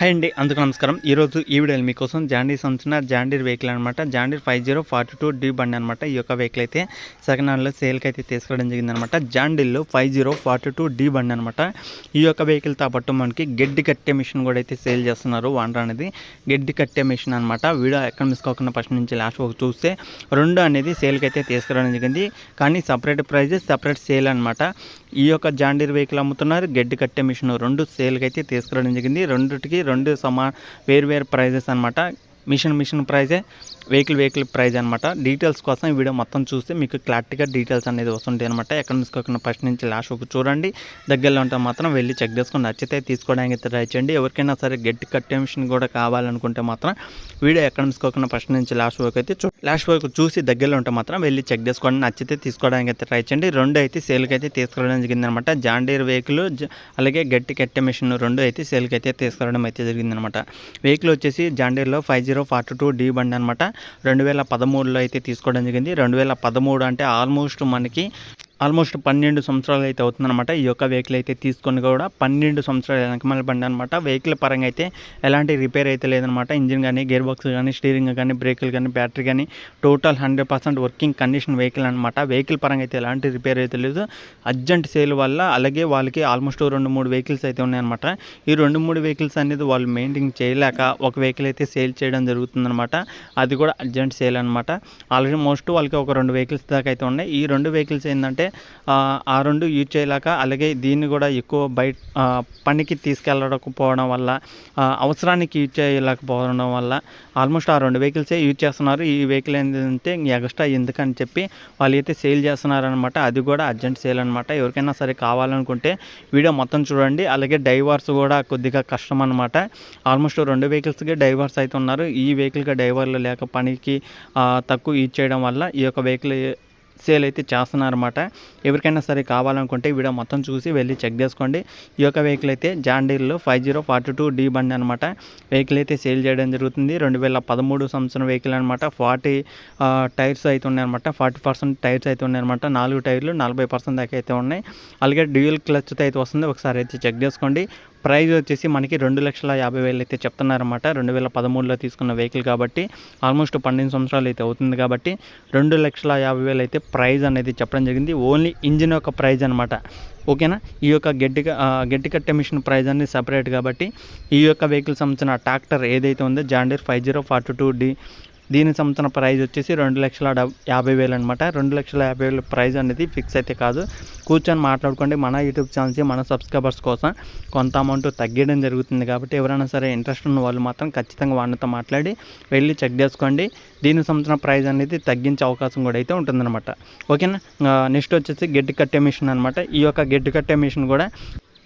Hi అండి అందుకు నమస్కారం. ఈరోజు ఈ వీడియోలో మీకోసం జాండీర్ సంబంధించిన జాండీర్ వెహికల్ అనమాట John Deere five zero forty two D బండి అనమాట ఈ యొక్క వెహికల్ అయితే సెకండ్ హ్యాండ్లో సేల్కి అయితే తీసుకోవడం జరిగిందనమాట జాండీర్లో five zero forty two D బండి అనమాట ఈ యొక్క వెహికల్తో పాటు మనకి గడ్డి కట్టే మిషన్ కూడా అయితే సేల్ చేస్తున్నారు వండర్ అనేది. గడ్డి కట్టే మిషన్ అనమాట వీడియో ఎక్కడ మిస్ కాకుండా ఫస్ట్ నుంచి లాస్ట్ వరకు చూస్తే రెండు అనేది సేల్కి అయితే తీసుకురావడం జరిగింది. కానీ సపరేట్ ప్రైజెస్ సపరేట్ సేల్ అనమాట ఈ యొక్క జాండీర్ వెహికల్ అమ్ముతున్నారు. గడ్డి కట్టే మిషన్ రెండు సేల్కి అయితే తీసుకురావడం జరిగింది. రెండుకి రెండు సమా వేరు వేరు ప్రైజెస్ అనమాట మిషన్ మిషన్ ప్రైజే. వెహికల్ వెహికల్ ప్రైజ్ అనమాట డీటెయిల్స్ కోసం ఈ వీడియో మొత్తం చూస్తే మీకు క్లారిటీగా డీటెయిల్స్ అనేది వస్తుంటాయి అనమాట ఎక్కడ తీసుకోకుండా ఫస్ట్ నుంచి లాస్ట్ వరకు చూడండి. దగ్గరలో ఉంటే మాత్రం వెళ్ళి చెక్ చేసుకుని నచ్చితే తీసుకోవడానికి అయితే ట్రై చేయండి. ఎవరికైనా సరే గట్టి కట్టే మిషన్ కూడా కావాలనుకుంటే మాత్రం వీడియో ఎక్కడ తీసుకోకుండా ఫస్ట్ నుంచి లాస్ట్ వరకు అయితే చూ లాస్ట్ వరకు చూసి దగ్గరలో ఉంటే మాత్రం వెళ్ళి చెక్ చేసుకోండి నచ్చితే తీసుకోవడానికి అయితే ట్రై చేయండి. రెండు అయితే సేల్కి అయితే తీసుకురావడం జరిగిందనమాట జాండీర్ వెహికల్ అలాగే గట్టి కట్టే మిషన్ రెండు అయితే సేల్కి అయితే తీసుకురావడం అయితే జరిగిందనమాట వెహికల్ వచ్చేసి జాండీర్లో five zero forty two D బండి అనమాట రెండు వేల పదమూడులో అయితే తీసుకోవడం జరిగింది. రెండు వేల పదమూడు అంటే ఆల్మోస్ట్ మనకి ఆల్మోస్ట్ పన్నెండు సంవత్సరాలు అయితే అవుతుందన్నమాట. ఈ యొక్క వెహికల్ అయితే తీసుకొని కూడా పన్నెండు సంవత్సరాలు వెనకమల బండి అనమాట వెహికల్ పరంగా అయితే ఎలాంటి రిపేర్ అయితే లేదనమాట ఇంజిన్ కానీ గేర్ బాక్స్ కానీ స్టీరింగ్ కానీ బ్రేకులు కానీ బ్యాటరీ కానీ total hundred percent working condition vehicle అనమాట వెహికల్ పరంగా అయితే ఎలాంటి రిపేర్ అయితే లేదు. అర్జెంట్ సేల్ వల్ల అలాగే వాళ్ళకి ఆల్మోస్ట్ రెండు మూడు వెహికల్స్ అయితే ఉన్నాయన్నమాట. ఈ రెండు మూడు వెహికల్స్ అనేది వాళ్ళు మెయింటైన్ చేయలేక ఒక వెహికల్ అయితే సేల్ చేయడం జరుగుతుందన్నమాట. అది కూడా అర్జెంట్ సేల్ అనమాట ఆల్రెడీ మోస్ట్ వాళ్ళకి ఒక రెండు వెహికల్స్ దాకా అయితే ఉన్నాయి. ఈ రెండు వెహికల్స్ ఏంటంటే ఆ, రెండు యూజ్ చేయలేక అలాగే దీన్ని కూడా ఎక్కువ బయట పనికి తీసుకెళ్ళకపోవడం వల్ల అవసరానికి యూజ్ చేయలేకపోవడం వల్ల ఆల్మోస్ట్ ఆ రెండు వెహికల్సే యూజ్ చేస్తున్నారు. ఈ వెహికల్ ఏంటంటే ఎక్స్ట్రా ఎందుకని చెప్పి వాళ్ళు అయితే సేల్ చేస్తున్నారనమాట అది కూడా అర్జెంట్ సేల్ అనమాట ఎవరికైనా సరే కావాలనుకుంటే వీడియో మొత్తం చూడండి. అలాగే డైవర్స్ కూడా కొద్దిగా కష్టం అనమాట ఆల్మోస్ట్ రెండు వెహికల్స్కి డైవర్స్ అయితే ఉన్నారు. ఈ వెహికల్కి డైవర్లు లేక పనికి తక్కువ యూజ్ చేయడం వల్ల ఈ యొక్క వెహికల్ సేల్ అయితే చేస్తున్నారన్నమాట. ఎవరికైనా సరే కావాలనుకుంటే వీడియో మొత్తం చూసి వెళ్ళి చెక్ చేసుకోండి. ఈ యొక్క వెహికల్ అయితే జాండీర్లో five zero forty two D బండి అనమాట వెహికల్ అయితే సేల్ చేయడం జరుగుతుంది. రెండు వేల పదమూడు సంవత్సరం వెహికల్ అనమాట ఫార్టీ టైర్స్ అయితే ఉన్నాయన్నమాట. ఫార్టీ పర్సెంట్ టైర్స్ అయితే ఉన్నాయన్నమాట. నాలుగు టైర్లు నలభై పర్సెంట్ దాకా అయితే ఉన్నాయి. అలాగే డ్యూయల్ క్లచ్తో అయితే వస్తుంది. ఒకసారి అయితే చెక్ చేసుకోండి. ప్రైజ్ వచ్చేసి మనకి రెండు లక్షల యాభై వేలు అయితే చెప్తున్నారన్నమాట. రెండు వేల పదమూడులో తీసుకున్న వెహికల్ కాబట్టి ఆల్మోస్ట్ పన్నెండు సంవత్సరాలు అయితే అవుతుంది కాబట్టి రెండు లక్షల యాభై వేలు అయితే ప్రైజ్ అనేది చెప్పడం జరిగింది. ఓన్లీ ఇంజిన్ యొక్క ప్రైజ్ అనమాట ఓకేనా? ఈ యొక్క గడ్డి గడ్డి కట్టే మిషన్ ప్రైజ్ అనేది సపరేట్ కాబట్టి ఈ యొక్క వెహికల్ సంబంధించిన ట్రాక్టర్ ఏదైతే ఉందో John Deere five zero forty two D దీనికి సంబంధించిన ప్రైజ్ వచ్చేసి రెండు లక్షల యాభై వేలు అనమాట రెండు లక్షల యాభై వేల ప్రైజ్ అనేది ఫిక్స్ అయితే కాదు. కూర్చొని మాట్లాడుకోండి. మన యూట్యూబ్ ఛానల్స్ మన సబ్స్క్రైబర్స్ కోసం కొంత అమౌంట్ తగ్గడం జరుగుతుంది కాబట్టి ఎవరైనా సరే ఇంట్రెస్ట్ ఉన్న వాళ్ళు మాత్రం ఖచ్చితంగా వాళ్ళతో మాట్లాడి వెళ్ళి చెక్ చేసుకోండి. దీనికి సంబంధించిన ప్రైజ్ అనేది తగ్గించే అవకాశం కూడా అయితే ఉంటుందన్నమాట. ఓకేనా? నెక్స్ట్ వచ్చేసి గడ్డి కట్టే మిషన్ అనమాట ఈ యొక్క గడ్డి కట్టే మిషన్ కూడా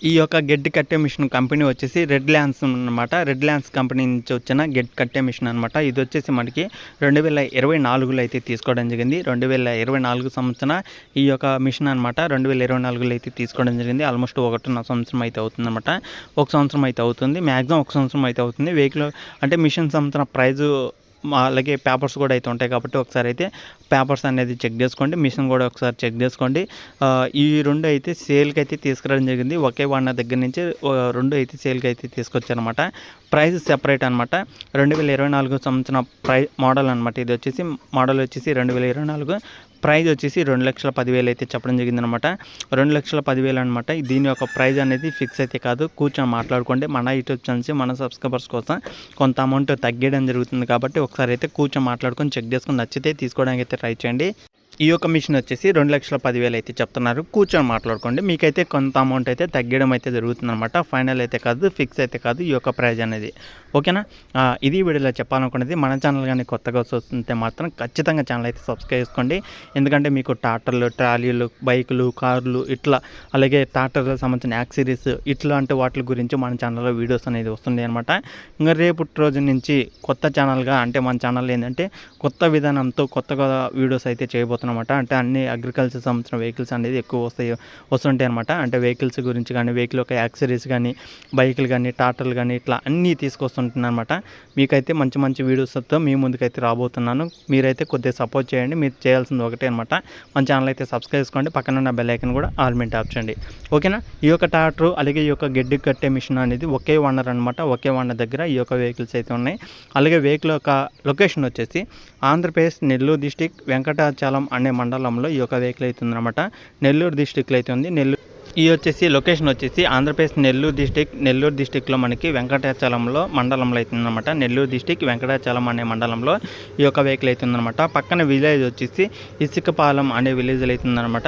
ఈ యొక్క గెడ్డి కట్టే మిషన్ కంపెనీ వచ్చేసి రెడ్ ల్యాన్స్ అనమాట రెడ్ ల్యాన్స్ కంపెనీ నుంచి వచ్చిన గెడ్ కట్టే మిషన్ అనమాట ఇది వచ్చేసి మనకి రెండు వేల ఇరవై నాలుగులో అయితే తీసుకోవడం జరిగింది. రెండు వేల ఇరవై నాలుగు సంవత్సరం ఈ యొక్క మిషన్ అనమాట రెండు వేల ఇరవై నాలుగులో అయితే తీసుకోవడం జరిగింది. ఆల్మోస్ట్ ఒకటిన్నర సంవత్సరం అయితే అవుతుందన్నమాట. ఒక సంవత్సరం అయితే అవుతుంది. మ్యాక్సిమం ఒక సంవత్సరం అయితే అవుతుంది. వెహికల్ అంటే మిషన్ సంవత్సరం ప్రైజు అలాగే పేపర్స్ కూడా అయితే ఉంటాయి కాబట్టి ఒకసారి అయితే పేపర్స్ అనేది చెక్ చేసుకోండి మిషన్ కూడా ఒకసారి చెక్ చేసుకోండి. ఈ రెండు అయితే సేల్కి అయితే తీసుకురావడం జరిగింది. ఒకే వాడిన దగ్గర నుంచి రెండు అయితే సేల్కి అయితే తీసుకొచ్చారనమాట ప్రైస్ సెపరేట్ అనమాట రెండు వేల ఇరవై నాలుగు సంవత్సరం ప్రై మోడల్ అనమాట ఇది వచ్చేసి మోడల్ వచ్చేసి రెండు వేల ఇరవై నాలుగు ప్రైజ్ వచ్చేసి రెండు లక్షల పదివేలు అయితే చెప్పడం జరిగిందనమాట. రెండు లక్షల పదివేలు అనమాట. దీని యొక్క ప్రైజ్ అనేది ఫిక్స్ అయితే కాదు. కూర్చొని మాట్లాడుకోండి. మన యూట్యూబ్ ఛానల్స్ మన సబ్స్క్రైబర్స్ కోసం కొంత అమౌంట్ తగ్గడం జరుగుతుంది కాబట్టి ఒకసారి అయితే కూర్చొని మాట్లాడుకొని చెక్ చేసుకొని నచ్చితే తీసుకోవడానికి అయితే ట్రై చేయండి. ఈ యొక్క మిషన్ వచ్చేసి రెండు లక్షల పదివేలు అయితే చెప్తున్నారు. కూర్చొని మాట్లాడుకోండి. మీకైతే కొంత అమౌంట్ అయితే తగ్గడం అయితే జరుగుతుందన్నమాట. ఫైనల్ అయితే కాదు ఫిక్స్ అయితే కాదు ఈ యొక్క ప్రైజ్ అనేది. ఓకేనా? ఇది వీడియోలో చెప్పాలనుకున్నది మన ఛానల్ కానీ కొత్తగా వస్తుంటే మాత్రం ఖచ్చితంగా ఛానల్ అయితే సబ్స్క్రైబ్ చేసుకోండి. ఎందుకంటే మీకు ట్రాక్టర్లు ట్రాలీలు బైకులు కార్లు ఇట్లా అలాగే ట్రాక్టర్లకు సంబంధించిన యాక్సిరీస్ ఇట్లాంటి వాటి గురించి మన ఛానల్లో వీడియోస్ అనేది వస్తుండే అనమాట ఇంకా రేపు రోజు నుంచి కొత్త ఛానల్గా అంటే మన ఛానల్ ఏంటంటే కొత్త విధానంతో కొత్తగా వీడియోస్ అయితే చేయబోతున్నాం. అనమాట అంటే అన్ని అగ్రికల్చర్ సంబంధించిన వెహికల్స్ అనేది ఎక్కువ వస్తాయి వస్తుంటాయి అనమాట అంటే వెహికల్స్ గురించి కానీ వెహికల్ యొక్క యాక్సరీస్ కానీ బైకులు కానీ టాటర్లు కానీ ఇట్లా అన్నీ తీసుకొస్తుంటున్నాను అనమాట మీకైతే మంచి మంచి వీడియోస్తో మీ ముందుకైతే రాబోతున్నాను. మీరైతే కొద్దిగా సపోర్ట్ చేయండి. మీరు చేయాల్సింది ఒకటే అనమాట మన ఛానల్ అయితే సబ్స్క్రైబ్ చేసుకోండి. పక్కన ఉన్న బెల్ ఐకన్ కూడా ఆల్మెంట్ మీద చేయండి. ఓకేనా? ఈ యొక్క ట్రాక్టర్ అలాగే ఈ యొక్క గడ్డి కట్టే మిషన్ అనేది ఒకే ఓనర్ అనమాట ఒకే ఓనర్ దగ్గర ఈ యొక్క వెహికల్స్ అయితే ఉన్నాయి. అలాగే వెహికల్ యొక్క లొకేషన్ వచ్చేసి ఆంధ్రప్రదేశ్ నెల్లూరు డిస్టిక్ వెంకటాచలం అనే మండలంలో ఈ యొక్క వెహికల్ అయితే ఉందన్నమాట. నెల్లూరు డిస్టిక్లో అయితే ఉంది. నెల్లూరు ఈ వచ్చేసి లొకేషన్ వచ్చేసి ఆంధ్రప్రదేశ్ నెల్లూరు డిస్టిక్ నెల్లూరు డిస్టిక్లో మనకి వెంకటాచలంలో మండలంలో అవుతుందన్నమాట నెల్లూరు డిస్టిక్ వెంకటాచలం అనే మండలంలో ఈ యొక్క వెహికల్ అవుతుందన్నమాట పక్కన విలేజ్ వచ్చేసి ఇసుకపాలెం అనే విలేజ్లో అవుతుందన్నమాట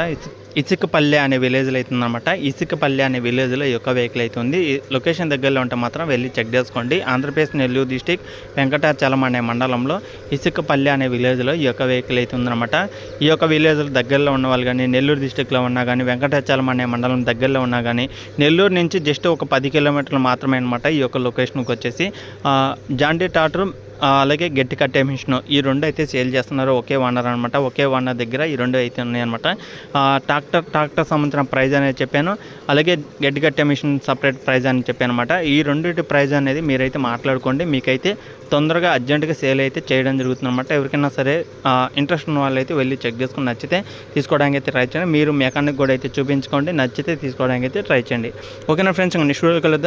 ఇసుకపల్లె అనే విలేజ్లో అవుతుందన్నమాట. ఇసుకపల్లె అనే విలేజ్లో ఈ యొక్క వెహికల్ అవుతుంది ఈ లొకేషన్ దగ్గరలో ఉంటే మాత్రం వెళ్ళి చెక్ చేసుకోండి. ఆంధ్రప్రదేశ్ నెల్లూరు డిస్టిక్ వెంకటాచలం అనే మండలంలో ఇసుకపల్లె అనే విలేజ్లో ఈ యొక్క వెహికల్ అవుతుందన్నమాట ఈ యొక్క విలేజ్ దగ్గరలో ఉన్న వాళ్ళు కానీ నెల్లూరు డిస్టిక్లో ఉన్నా కానీ వెంకటాచలం అనే మండలం దగ్గరలో ఉన్నా కానీ నెల్లూరు నుంచి జస్ట్ ఒక పది కిలోమీటర్లు మాత్రమే అనమాట ఈ యొక్క లొకేషన్కి వచ్చేసి. జాండీ టాటర్ అలాగే గట్టి కట్టే మిషన్. ఈ రెండు అయితే సేల్ చేస్తున్నారు. ఒకే ఓనర్ అనమాట ఒకే ఓనర్ దగ్గర ఈ రెండు అయితే ఉన్నాయన్నమాట. ట్రాక్టర్ ట్రాక్టర్ సంబంధించిన ప్రైజ్ అనేది చెప్పాను. అలాగే గట్టి కట్టే మిషన్ సపరేట్ ప్రైజ్ అని చెప్పాను అనమాట ఈ రెండింటి ప్రైజ్ అనేది మీరైతే మాట్లాడుకోండి. మీకైతే తొందరగా అర్జెంటుగా సేల్ అయితే చేయడం జరుగుతుంది అనమాట ఎవరికైనా సరే ఇంట్రెస్ట్ ఉన్న వాళ్ళు అయితే వెళ్ళి చెక్ చేసుకుని నచ్చితే తీసుకోవడానికి అయితే ట్రై చేయండి. మీరు మెకానిక్ కూడా అయితే చూపించుకోండి. నచ్చితే తీసుకోవడానికి అయితే ట్రై చేయండి. ఓకేనా ఫ్రెండ్స్? ఇంకా వీడియో కలుద్దాం.